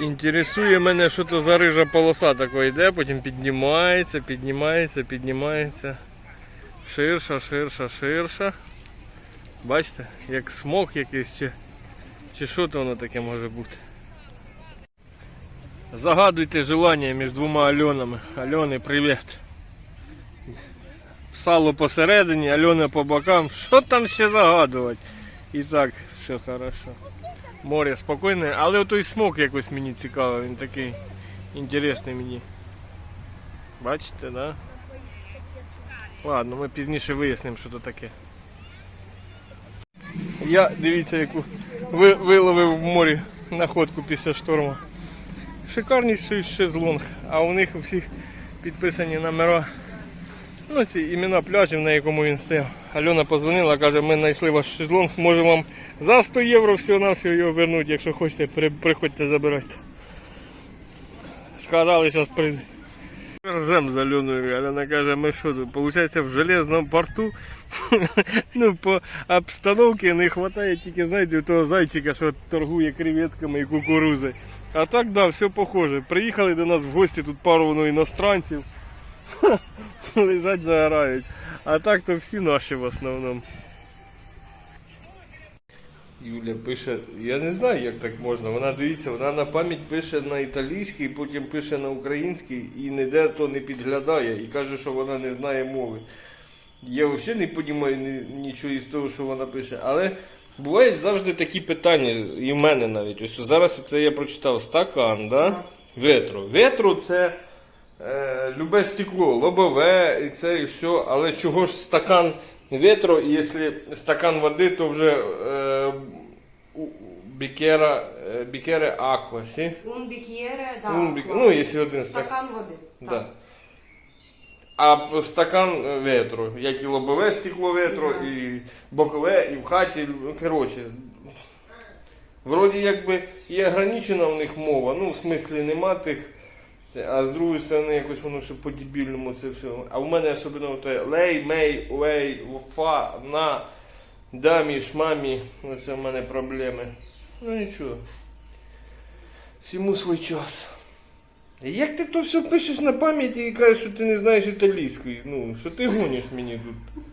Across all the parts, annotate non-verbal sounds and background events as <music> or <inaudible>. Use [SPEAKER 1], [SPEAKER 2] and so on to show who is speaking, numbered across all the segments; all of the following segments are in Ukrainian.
[SPEAKER 1] Інтересує мене, що то за рижа полоса така йде, потім піднімається, піднімається, піднімається. Ширша, ширша, ширша. Бачите, як смок якийсь чи, чи що то воно таке може бути. Загадуйте желання між двома Альонами. Альони, привіт. Сало посередині, Альона по бокам. Що там ще загадувати? І так, все хорошо. Море спокійне, але той смок якось мені цікавий, він такий інтересний мені. Бачите, да? Ладно, ми пізніше вияснимо, що то таке. Я дивіться, яку ви, виловив в морі находку після шторму. Шикарніший шезлонг, а у них у всіх підписані номера. Ну, ці імена пляжів, на якому він стояв. Альона позвонила, каже, ми знайшли ваш шезлонг, можемо вам за 100 євро всього навсього його вернути, якщо хочете, при, приходьте забирайте. Сказали, зараз прийде. Ржем з Альоною, Альона каже, ми що тут, виходить, в железному порту, <laughs> ну, по обстановці не вистачає тільки, знаєте, того зайчика, що торгує креветками і кукурузою. А так, да, все похоже. Приїхали до нас в гості тут пару воно, іностранців. <laughs> <laughs> Лежать загорають. А так то всі наші в основному. Юля пише, я не знаю, як так можна. Вона дивіться, вона на пам'ять пише на італійській, потім пише на українській і ніде то не підглядає і каже, що вона не знає мови. Я взагалі не розумію нічого із того, що вона пише. Але бувають завжди такі питання, і в мене навіть. Ось зараз це я прочитав стакан, да? ветро. Ветро це е, любе стекло, лобове і це і все. Але чого ж стакан ветро, і якщо стакан води, то вже е, бікера, е, бікере аква, сі?
[SPEAKER 2] Un bicchiere
[SPEAKER 1] Un bic-
[SPEAKER 2] d'acqua.
[SPEAKER 1] ну, якщо один стакан.
[SPEAKER 2] Стакан води.
[SPEAKER 1] Да. А стакан е, ветру, як і лобове стекло ветру, і бокове, і в хаті. ну, Коротше. Вроді якби і ограничена в них мова, ну в смислі нема тих. Це, А з другої сторони якось воно все по-дебільному це все. А в мене особливо те лей, мей, уей, фа, на, дамі, шмамі. Оце в мене проблеми. Ну нічого. Всьому свій час. Як ти то все пишеш на пам'яті і кажеш, що ти не знаєш італійської? Ну, що ти гониш мені тут?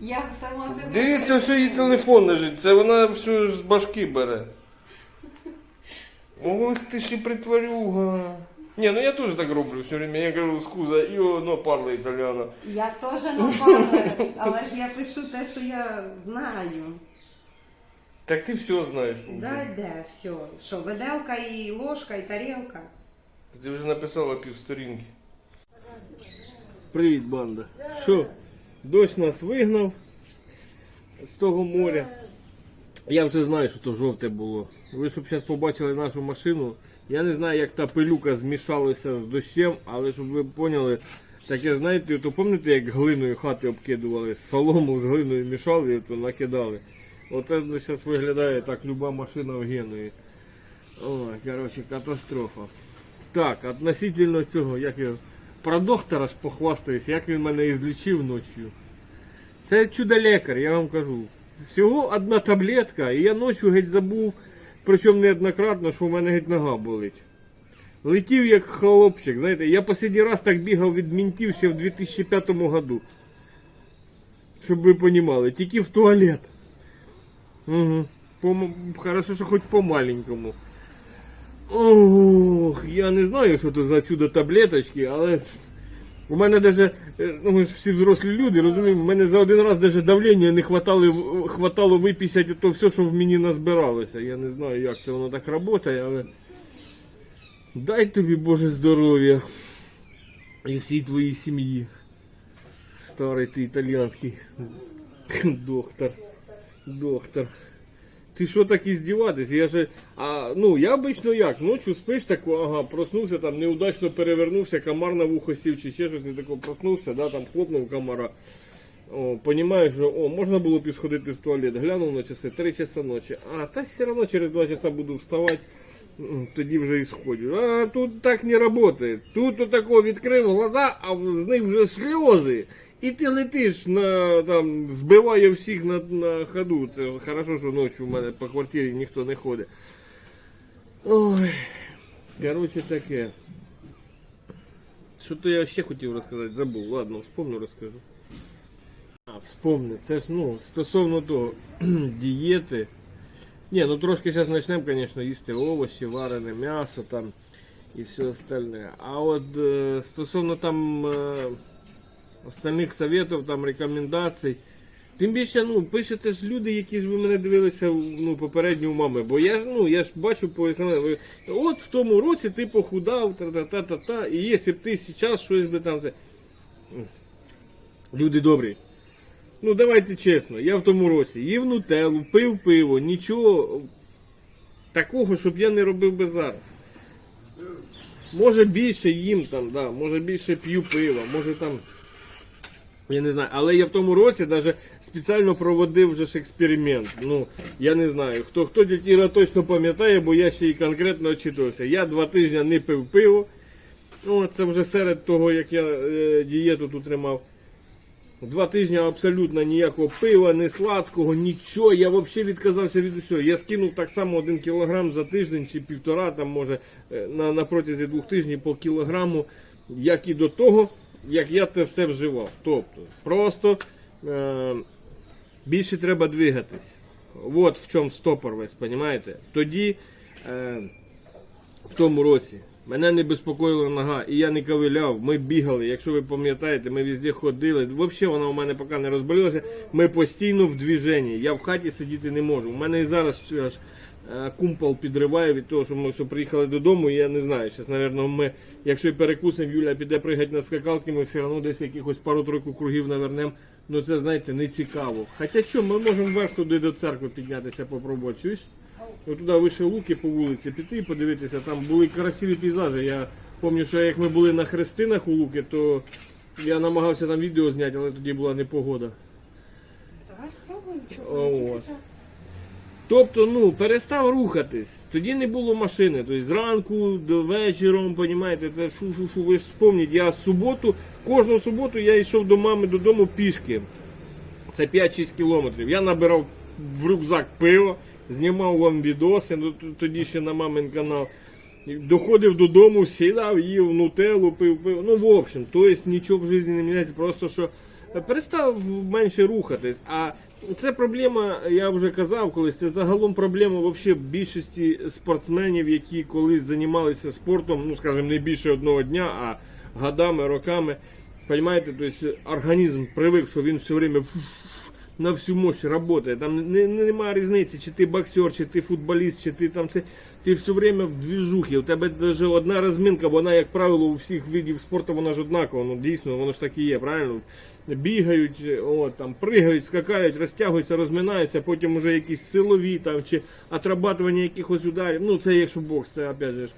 [SPEAKER 2] Я сама себе.
[SPEAKER 1] Дивіться, що її телефон лежить, це вона все ж з башки бере. Ох ти і притворюга. Ні, ну я теж так роблю все время. Я кажу скуза і воно парла італіано.
[SPEAKER 2] Я теж не бачу, але ж я пишу те, що я знаю.
[SPEAKER 1] Так ти все знаєш.
[SPEAKER 2] Да, де, все. Що, виделка і ложка, і тарілка.
[SPEAKER 1] Ти вже написала півсторінки. Привіт, банда. Що, дощ нас вигнав з того моря. Я вже знаю, що то жовте було. Ви щоб зараз побачили нашу машину. Я не знаю, як та пилюка змішалася з дощем, але щоб ви поняли, таке, знаєте, то пам'ятаєте, як глиною хати обкидували, солому з глиною мішали то накидали. Оце зараз виглядає так люба машина в геної. Ой, коротше, катастрофа. Так, относительно цього, як я про доктора ж похвастаюсь, як він мене ізлічив ночі. Це чудо-лікар, я вам кажу. Всього одна таблетка, і я ночі геть забув, причому неоднократно, що в мене геть нога болить. Летів як хлопчик, знаєте, я останній раз так бігав від мінтів ще в 2005 году. Щоб ви розуміли, тільки в туалет. Угу. По, хорошо, що хоч по маленькому. Ох, я не знаю, що це за чудо таблеточки, але у мене даже, е, ну ми ж всі взрослі люди, розуміємо, у мене за один раз даже давлення не хватало, хватало випісяти то все, що в мені назбиралося. Я не знаю, як це воно так працює, але дай тобі Боже здоров'я і всій твоїй сім'ї. Старий ти італійський доктор. Доктор. Ти що так іздіватись? Я же, а, ну я обично як, ночі спиш тако, ага, проснувся, там неудачно перевернувся, комар на вухо сів чи ще щось не тако проснувся, да, там хлопнув комара. О, понімаєш, що о, можна було б сходити в туалет, глянув на часи, 3 часа ночі. А, та все одно через 2 часа буду вставати, тоді вже і сходю. А тут так не працює. Тут отако відкрив глаза, а з них вже сльози. І ти летиш на там, збиває всіх на, на ходу. Це хорошо, що ночі у мене по квартирі ніхто не ходить. Ой. Короче, таке. Що то я ще хотів розказати, забув. Ладно, вспомню, розкажу. А, вспомню. Це ж ну, стосовно того дієти. Ні, ну трошки зараз почнемо, звісно, їсти овочі, варене м'ясо там і все остальне. А от е, стосовно там е, остальних советів, там рекомендацій. Тим більше, ну, пишете ж люди, які ж ви мене дивилися ну, попередньо у мами. Бо я ж ну, я ж бачу по ви, от в тому році ти похудав, та-та-та-та-та, і якщо б ти зараз щось би там. Люди добрі. Ну давайте чесно, я в тому році їв нутеллу, пив пиво, нічого такого, щоб я не робив би зараз. Може більше їм там, да, може більше п'ю пива, може там. Я не знаю, але я в тому році навіть спеціально проводив вже ж експеримент. Ну, я не знаю, хто хто дядь Іра точно пам'ятає, бо я ще й конкретно очитувався. Я два тижні не пив пиво. Ну, це вже серед того, як я е, дієту тут тримав. Два тижні абсолютно ніякого пива, не сладкого, нічого. Я взагалі відказався від усього. Я скинув так само один кілограм за тиждень чи півтора, там може е, на, на протязі двох тижнів по кілограму, як і до того, як я це все вживав. Тобто, просто е, більше треба двигатись. От в чому стопор весь, розумієте? Тоді е, в тому році. Мене не безпокоїла нога, і я не ковиляв. Ми бігали. Якщо ви пам'ятаєте, ми везде ходили. Взагалі вона у мене поки не розболілася. Ми постійно в движенні. Я в хаті сидіти не можу. У мене і зараз е, підриває від того, що ми все приїхали додому. І я не знаю. Зараз, напевно, ми, якщо і перекусимо, Юля піде пригати на скакалки, ми все одно десь якихось пару-тройку кругів навернемо. Ну це знаєте не цікаво. Хоча що, ми можемо вверх туди до церкви піднятися, попробувати. Чуєш? От туди вище луки по вулиці піти, і подивитися, там були красиві пейзажі. Я пам'ятаю, що як ми були на хрестинах у Луки, то я намагався там відео зняти, але тоді була непогода.
[SPEAKER 2] Давай спробуємо, чого.
[SPEAKER 1] Тобто, ну, перестав рухатись. Тоді не було машини. Тобто зранку до вечором, понімаєте, це фу-фу-фу, ви ж вспомніть, я суботу, кожну суботу я йшов до мами додому пішки. Це 5-6 кілометрів. Я набирав в рюкзак пиво, знімав вам відоси, ну, тоді ще на мамин канал. Доходив додому, сідав, їв нутеллу, пив пиво. Ну, в общем, то есть нічого в житті не міняється, просто що е, перестав менше рухатись. А це проблема, я вже казав колись, це загалом проблема вообще більшості спортсменів, які колись займалися спортом, ну скажімо, не більше одного дня, а годами, роками. Понимаете, то есть організм привик, що він все время на всю мощь працює. Там не, не, немає різниці, чи ти боксер, чи ти футболіст, чи ти там це. Ти все время в двіжухі. У тебе навіть одна розминка, вона, як правило, у всіх видів спорту вона ж однакова. Ну дійсно, воно ж так і є, правильно? Бігають, о, там, пригають, скакають, розтягуються, розминаються, потім вже якісь силові там, чи отрабатування якихось ударів. Ну, це якщо бокс, це опять ж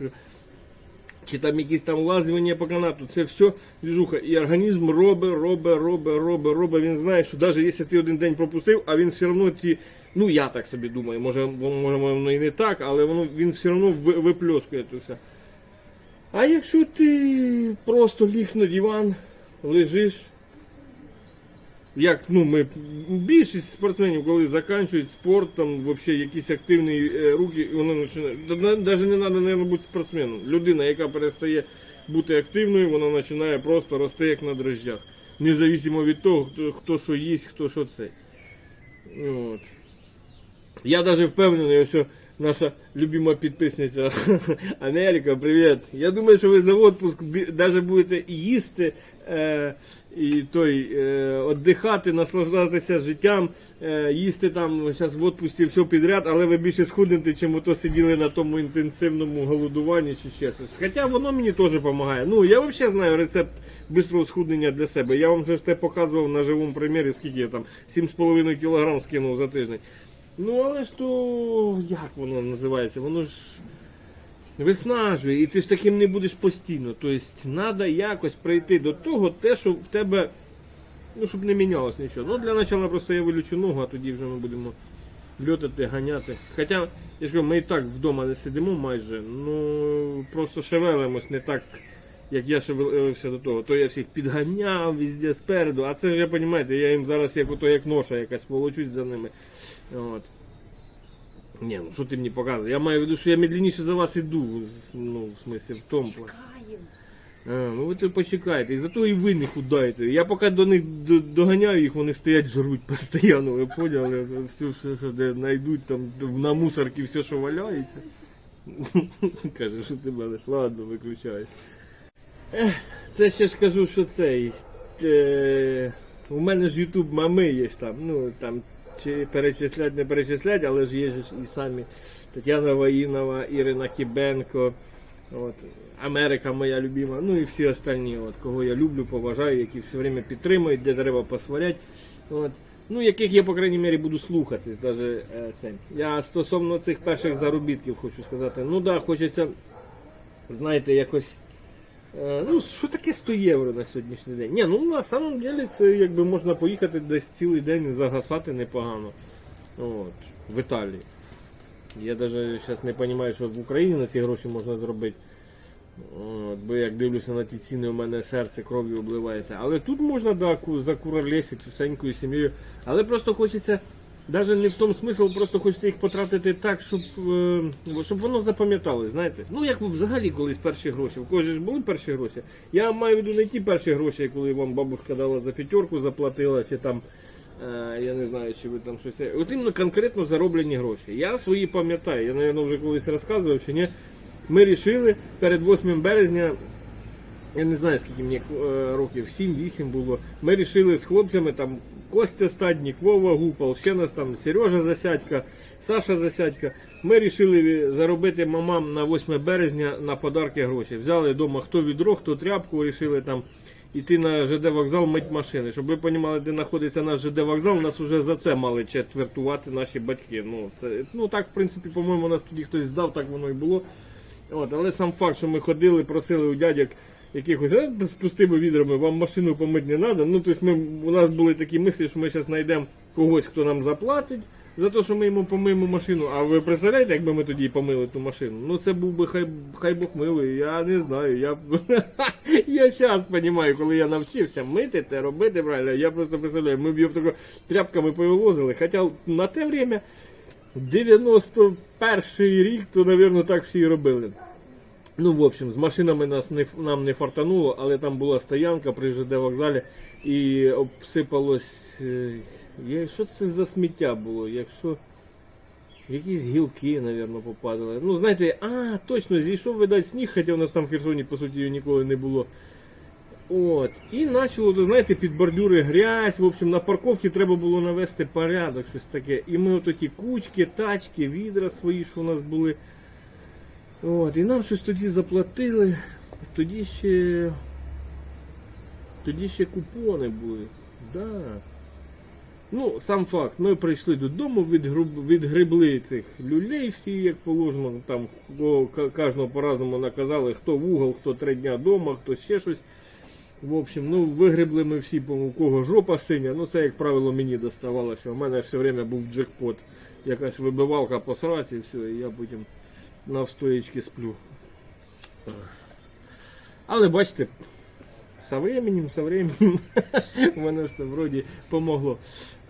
[SPEAKER 1] чи там якісь там лазування по канату, це все движуха. І організм робить, робить, робить, робить, робить. Він знає, що навіть якщо ти один день пропустив, а він все одно ті. Ну я так собі думаю, може, може воно і не так, але воно він все одно випльоскує це все. А якщо ти просто ліг на диван, лежиш, як ну ми більшість спортсменів, коли закінчують спорт, там взагалі якісь активні е, руки, вони починають. Навіть не треба, мабуть, бути спортсменом. Людина, яка перестає бути активною, вона починає просто рости як на дрожжах. Незалежно від того, хто, хто що їсть, хто що це. От. Я даже впевнений, ось наша любима підписниця <laughs> Анеліка, привіт. Я думаю, що ви за отпуск навіть будете і їсти, е, і той, е, віддихати, наслаждатися життям, е, їсти там зараз в отпусті все підряд, але ви більше схуднете, чим то сиділи на тому інтенсивному голодуванні чи ще щось. Хоча воно мені теж допомагає. Ну, я взагалі знаю рецепт бистрого схуднення для себе. Я вам вже те показував на живому примірі, скільки я там 7,5 кг скинув за тиждень. Ну, але ж то як воно називається? Воно ж виснажує, і ти ж таким не будеш постійно. Тобто, треба якось прийти до того, те, що в тебе, ну, щоб не мінялось нічого. Ну, для початку просто я вилючу ногу, а тоді вже ми будемо льотати, ганяти. Хоча, я ж кажу, ми і так вдома не сидимо майже, ну просто шевелимось не так. Як я шевелився до того, то я всіх підганяв везде спереду, а це ж я розумієте, я їм зараз як ото як ноша якась волочусь за ними. От. Ні, ну що ти мені показуєш? Я маю в виду, що я медленніше за вас іду. Ну, в смислі, в тому плані. А, ну ви то почекайте, і зато і ви не худаєте. Я поки до них доганяю їх, вони стоять, жруть постійно, ви поняли? Все, що, що де знайдуть там на мусорці все, що валяється. <laughs> Каже, що ти мене ладно, виключай. Це ще ж кажу, що цей. Е, у мене ж Ютуб мами є там, ну там чи перечислять, не перечислять, але ж є ж і самі Тетяна Воїнова, Ірина Кібенко. От, Америка моя любима, ну і всі остальні, от, кого я люблю, поважаю, які все время підтримують, де треба посварять. От. Ну, яких я, по крайній мірі, буду слухати. Даже, е, це. Я стосовно цих перших заробітків хочу сказати. Ну так, да, хочеться, знаєте, якось. Е, Ну, що таке 100 євро на сьогоднішній день? Ні, ну на самом деле це якби можна поїхати десь цілий день і загасати непогано. От, в Італії. Я навіть зараз не розумію, що в Україні на ці гроші можна зробити. От, бо як дивлюся на ті ціни, у мене серце кров'ю обливається. Але тут можна да, ку- закуролесити всенькою сім'єю. Але просто хочеться, навіть не в тому смислі, просто хочеться їх потратити так, щоб, е, щоб воно запам'яталось, знаєте. Ну як взагалі колись перші гроші. У когось ж були перші гроші. Я маю в виду не ті перші гроші, коли вам бабушка дала за п'ятерку, заплатила, чи там. Е, Я не знаю, чи ви там щось. От іменно конкретно зароблені гроші. Я свої пам'ятаю. Я, мабуть, вже колись розказував, що ні. Ми рішили перед 8 березня, я не знаю скільки мені е, років, 7-8 було. Ми рішили з хлопцями там Костя Стаднік, Вова Гупал, ще нас там Сережа Засядька, Саша Засядька. Ми рішили заробити мамам на 8 березня на подарки гроші. Взяли вдома хто відро, хто тряпку, рішили там іти на ЖД вокзал мить машини. Щоб ви розуміли, де знаходиться наш ЖД вокзал, нас вже за це мали четвертувати наші батьки. Ну, це, ну так, в принципі, по-моєму, нас тоді хтось здав, так воно і було. От, але сам факт, що ми ходили, просили у дядьок якихось «Е, з пустими відрами, вам машину помити не треба. Ну, тобто ми, у нас були такі мислі, що ми зараз знайдемо когось, хто нам заплатить за те, що ми йому помиємо машину. А ви представляєте, якби ми тоді помили ту машину? Ну це був би хай, хай Бог милий, я не знаю. Я, <laughs> я зараз розумію, коли я навчився мити те, робити правильно, я просто представляю, ми б його тако тряпками повилозили. Хоча на те время 91 рік, то, мабуть, так всі і робили. Ну, в общем, з машинами нас не, нам не фартануло, але там була стоянка при ЖД вокзалі і обсипалось. е, що це за сміття було? Якщо. Якісь гілки, мабуть, попадали. Ну, знаєте, а, точно, зійшов, видать, сніг, хоча у нас там в Херсоні, по суті, його ніколи не було. От. І почало, знаєте, під бордюри грязь. В общем, на парковці треба було навести порядок, щось таке. І ми от ті кучки, тачки, відра свої, що у нас були. От, і нам щось тоді заплатили. Тоді ще. Тоді ще купони були. Да. Ну, сам факт, ми прийшли додому, відгребли цих люлей всі, як положено. Там кожного по-разному наказали, хто в угол, хто три дня вдома, хто ще щось. В общем, ну вигребли ми всі, у кого жопа синя. Ну це, як правило, мені доставалося. У мене все время був джекпот. Якась вибивалка по сраці, все, і я потім навстоячки сплю. Але бачите, со временем, со временем, <laughs> воно ж там вроді помогло.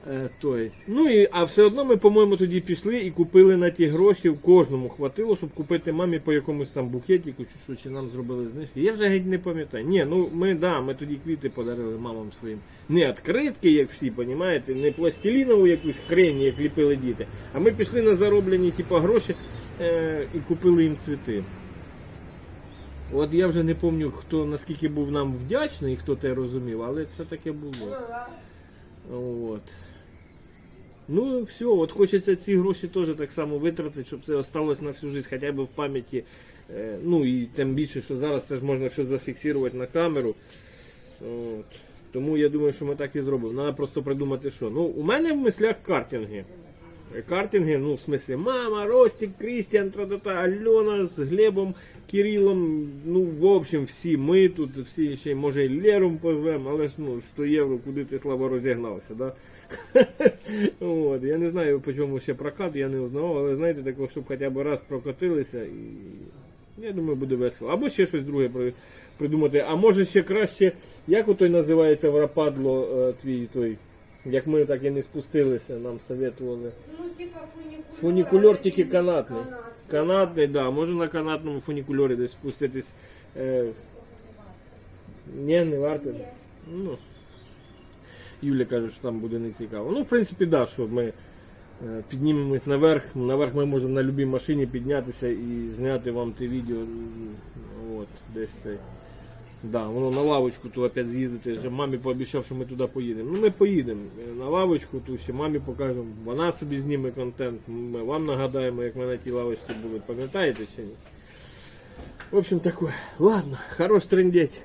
[SPEAKER 1] Е, той. Ну і, а все одно ми, по-моєму, тоді пішли і купили на ті гроші, в кожному хватило, щоб купити мамі по якомусь там букетику, чи що, чи нам зробили знижки. Я вже геть не пам'ятаю. Ні, ну ми, да, ми тоді квіти подарили мамам своїм. Не відкритки, як всі, понімаєте, не пластилінову якусь хрень, як ліпили діти. А ми пішли на зароблені типа, гроші е, і купили їм цвіти. От я вже не пам'ятаю, хто наскільки був нам вдячний, хто те розумів, але це таке було. От. Ну, все, от хочеться ці гроші теж так само витратити, щоб це осталось на всю життя, хоча б в пам'яті. Е, Ну і тим більше, що зараз це ж можна все зафіксувати на камеру. От. Тому я думаю, що ми так і зробимо. Треба просто придумати, що. Ну, у мене в мислях картинги. Картинги, ну, в смислі, мама, Ростик, Крістіан, тра-та-та, Альона з Глебом, Кирилом, ну, в общем, всі ми тут, всі ще, може, і Лером позвемо, але ж ну, 100 євро, куди ти слабо розігнався, да? <laughs> От, я не знаю, по чому ще прокат, я не узнавав, але знаєте, такого, щоб хоча б раз прокотилися, і я думаю, буде весело. Або ще щось друге придумати. А може ще краще, як отой називається в Рападло е, твій той Як ми так і не спустилися, нам советували.
[SPEAKER 2] Ну, типа фунікульор.
[SPEAKER 1] Фунікульор тільки канатний. Канатний, да, може на канатному фунікульорі десь спуститись. Е, ні, не варто. Ну, Юля каже, що там буде не цікаво. Ну, в принципі, да, що ми е, піднімемось наверх. Наверх ми можемо на будь-якій машині піднятися і зняти вам те відео. От, десь це. Да, воно на лавочку тут опять з'їздити. Вже мамі пообіцяв, що ми туди поїдемо. Ну ми поїдемо е, на лавочку, ту ще мамі покажемо. Вона собі зніме контент. Ми вам нагадаємо, як ми на тій лавочці були. Пам'ятаєте чи ні? В общем, таке. Ладно, хорош трендеть.